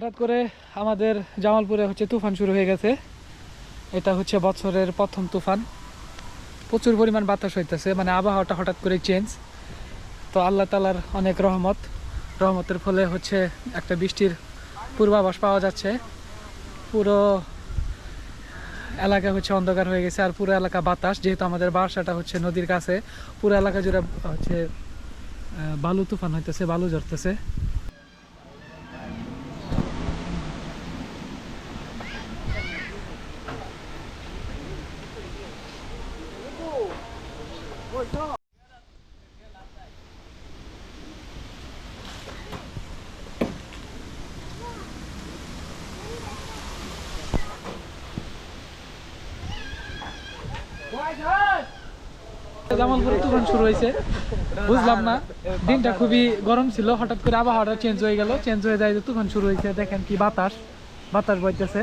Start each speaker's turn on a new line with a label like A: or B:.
A: হঠাৎ করে আমাদের জামালপুরে হচ্ছে তুফান শুরু হয়ে গেছে। এটা হচ্ছে বছরের প্রথম তুফান। প্রচুর পরিমাণ বাতাস হইতেছে মানে আবহাওয়াটা হঠাৎ করে চেঞ্জ তো আল্লাহ তালার অনেক রহমত। রহমতের ফলে হচ্ছে একটা বৃষ্টির পূর্বাভাস পাওয়া যাচ্ছে। পুরো এলাকা হচ্ছে অন্ধকার হয়ে গেছে, আর পুরো এলাকা বাতাস। যেহেতু আমাদের বাসাটা হচ্ছে নদীর কাছে, পুরো এলাকা জুড়ে হচ্ছে বালু তুফান হইতেছে, বালু ঝরতেছে। জামালপুরে তুফান শুরু হয়েছে। বুঝলাম না। দিনটা খুবই গরম ছিল। হঠাৎ করে আবহাওয়াটা চেঞ্জ হয়ে গেল। চেঞ্জ হয়ে যায় যে তুফান শুরু হয়েছে। দেখেন কি বাতাস। বাতাস বইতেছে।